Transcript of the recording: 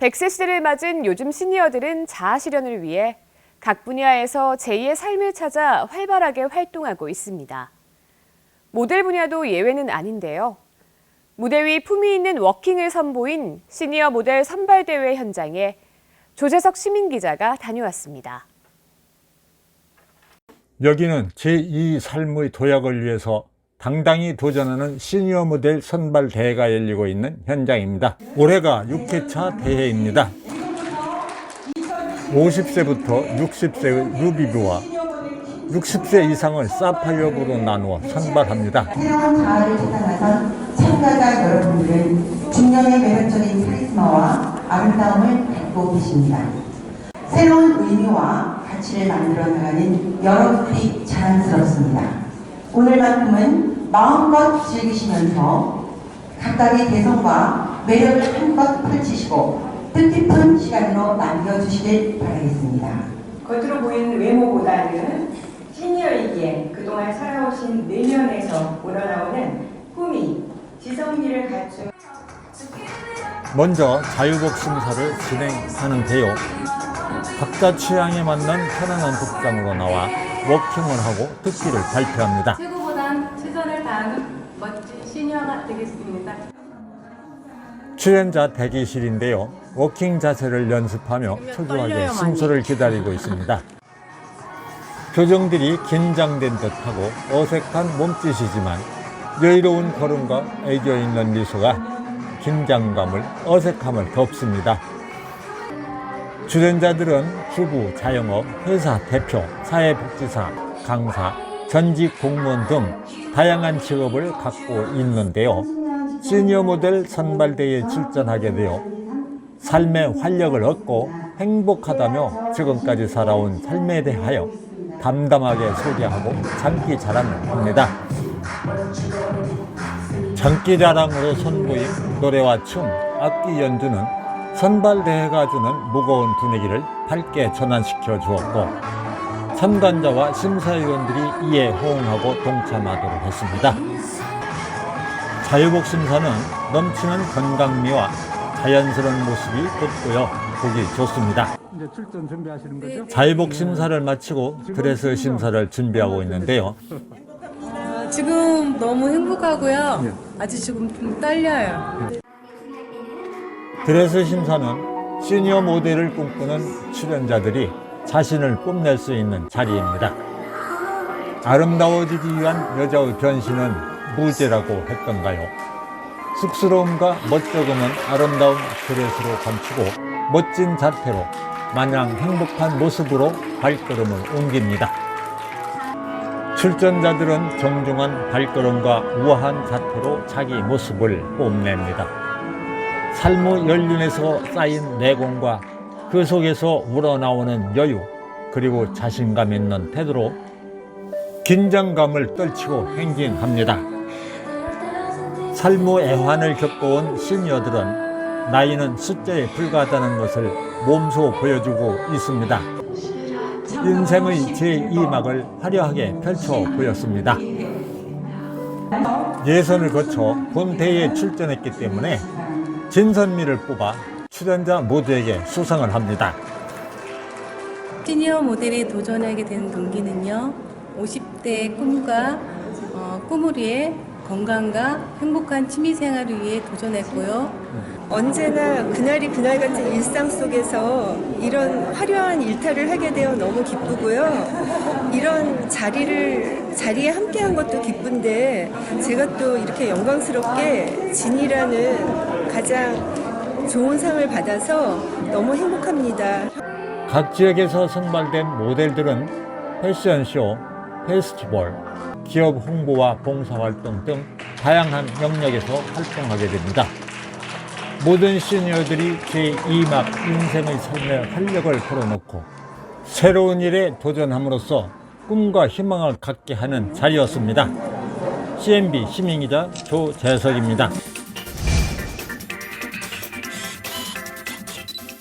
100세 시대를 맞은 요즘 시니어들은 자아 실현을 위해 각 분야에서 제2의 삶을 찾아 활발하게 활동하고 있습니다. 모델 분야도 예외는 아닌데요. 무대 위 품위 있는 워킹을 선보인 시니어 모델 선발대회 현장에 조재석 시민 기자가 다녀왔습니다. 여기는 제2 삶의 도약을 위해서 당당히 도전하는 시니어 모델 선발 대회가 열리고 있는 현장입니다. 올해가 6회차 대회입니다. 50세부터 60세의 루비뷰와 60세 이상을 사파이어부로 나누어 선발합니다. 자아를 찾아 나선 참가자 여러분들은 중년의 매력적인 카리스마와 아름다움을 갖고 계십니다. 새로운 의미와 가치를 만들어 나가는 여러분들이 자랑스럽습니다. 오늘만큼은 마음껏 즐기시면서 각각의 개성과 매력을 한껏 펼치시고 뜻깊은 시간으로 남겨주시길 바라겠습니다. 겉으로 보이는 외모보다는 시니어이기에 그동안 살아오신 내면에서 우러나오는 꿈이 지성미를 갖춘 먼저 자유복 심사를 진행하는데요. 각자 취향에 맞는 편안한 복장으로 나와 워킹을 하고 특기를 발표합니다. 최고보단 최선을 다하는 시니어가 되겠습니다. 출연자 대기실인데요. 워킹 자세를 연습하며 초조하게 순서를 기다리고 있습니다. 표정들이 긴장된 듯하고 어색한 몸짓이지만 여유로운 걸음과 애교 있는 미소가 긴장감을 어색함을 덮습니다. 출연자들은 주부, 자영업, 회사 대표, 사회복지사, 강사, 전직 공무원 등 다양한 직업을 갖고 있는데요. 시니어 모델 선발대회에 출전하게 되어 삶의 활력을 얻고 행복하다며 지금까지 살아온 삶에 대하여 담담하게 소개하고 장기 자랑을 합니다. 장기 자랑으로 선보인 노래와 춤, 악기 연주는 선발대회가 주는 무거운 분위기를 밝게 전환시켜 주었고 참관자와 심사위원들이 이에 호응하고 동참하도록 했습니다. 자유복 심사는 넘치는 건강미와 자연스러운 모습이 돋보여 보기 좋습니다. 이제 출전 준비하시는 거죠? 자유복 심사를 마치고 드레스 심사를 준비하고 있는데요. 지금 너무 행복하고요. 아주 지금 좀 떨려요. 드레스 심사는 시니어 모델을 꿈꾸는 출연자들이 자신을 뽐낼 수 있는 자리입니다. 아름다워지기 위한 여자의 변신은 무죄라고 했던가요? 쑥스러움과 멋쩍음은 아름다운 드레스로 감추고 멋진 자태로 마냥 행복한 모습으로 발걸음을 옮깁니다. 출전자들은 정중한 발걸음과 우아한 자태로 자기 모습을 뽐냅니다. 삶의 연륜에서 쌓인 내공과 그 속에서 우러나오는 여유 그리고 자신감 있는 태도로 긴장감을 떨치고 행진합니다. 삶의 애환을 겪어온 시니어들은 나이는 숫자에 불과하다는 것을 몸소 보여주고 있습니다. 인생의 제2막을 화려하게 펼쳐 보였습니다. 예선을 거쳐 본 대회에 출전했기 때문에 진선미를 뽑아 출연자 모두에게 수상을 합니다. 시니어 모델에 도전하게 된 동기는요. 50대의 꿈과 어, 꿈을 위해 건강과 행복한 취미 생활을 위해 도전했고요. 언제나 그날이 그날 같은 일상 속에서 이런 화려한 일탈을 하게 되어 너무 기쁘고요. 이런 자리를 자리에 함께한 것도 기쁜데 제가 또 이렇게 영광스럽게 진이라는 가장 좋은 상을 받아서 너무 행복합니다. 각 지역에서 선발된 모델들은 패션쇼, 페스티벌, 기업 홍보와 봉사활동 등 다양한 영역에서 활동하게 됩니다. 모든 시니어들이 제2막 인생의 삶에 활력을 불어넣고 새로운 일에 도전함으로써 꿈과 희망을 갖게 하는 자리였습니다. CNB 시민기자 조재석입니다.